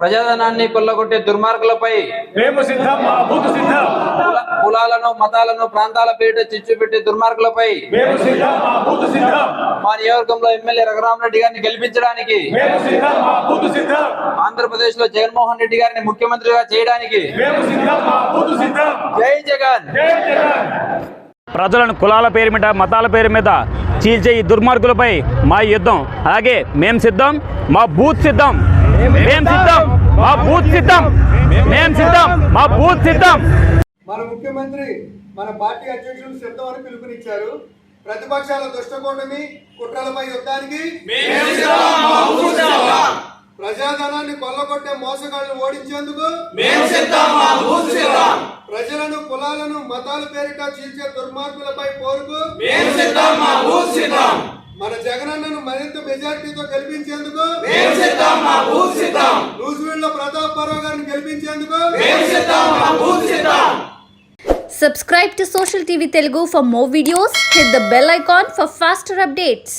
ప్రజాధనాన్ని కొల్లగొట్టే దుర్మార్గులపై మేము సిద్ధం సిద్ధం. కులాలను మతాలను ప్రాంతాల పేరిట చిచ్చు పెట్టే దుర్మార్గులపై మేము సిద్ధం మా బూతు సిద్ధం. మా నియోజకవర్గంలో ఎమ్మెల్యే రఘురామరెడ్డి గారిని గెలిపించడానికి మేము సిద్ధం మా బూతు సిద్ధం. ఆంధ్రప్రదేశ్లో జగన్మోహన్ రెడ్డి గారిని ముఖ్యమంత్రిగా చేయడానికి మేము సిద్ధం మా బూతు సిద్ధం. జై జగన్! జై జగన్. ప్రజలను కులాల పేరు మీద మతాల పేరు మీద చీల్చే ఈ దుర్మార్గులపై మా యుద్ధం. అలాగే మేం సిద్ధం మా బూత్ సిద్ధం. మేం సిద్ధం మా బూత్ సిద్ధం. మేం సిద్ధం మా బూత్ సిద్ధం. మన ముఖ్యమంత్రి మన పార్టీ అధ్యక్షులు సిద్ధం అని పిలుపునిచ్చారు. ప్రతిపక్షాల దుష్టకూటమి కుట్రలపై యుద్ధానికి ప్రజాధనాన్ని కొల్లగొట్టే మోసగాళ్ళు ఓడించేందుకు సభలను మతాల పేరిట చీల్చే దుర్మార్గులపై పోరుకు మేము సిద్ధం మా బూత్ సిద్ధం మన జగనన్నను మరింత మెజారిటీతో గెలిపించేందుకు మేము సిద్ధం మా బూత్ సిద్ధం న్యూజిలాండ్లో ప్రతాప్ పర్వ గారిని గెలిపించేందుకు మేము సిద్ధం మా బూత్ సిద్ధం Subscribe to Social TV Telugu for more videos. Hit the bell icon for faster updates.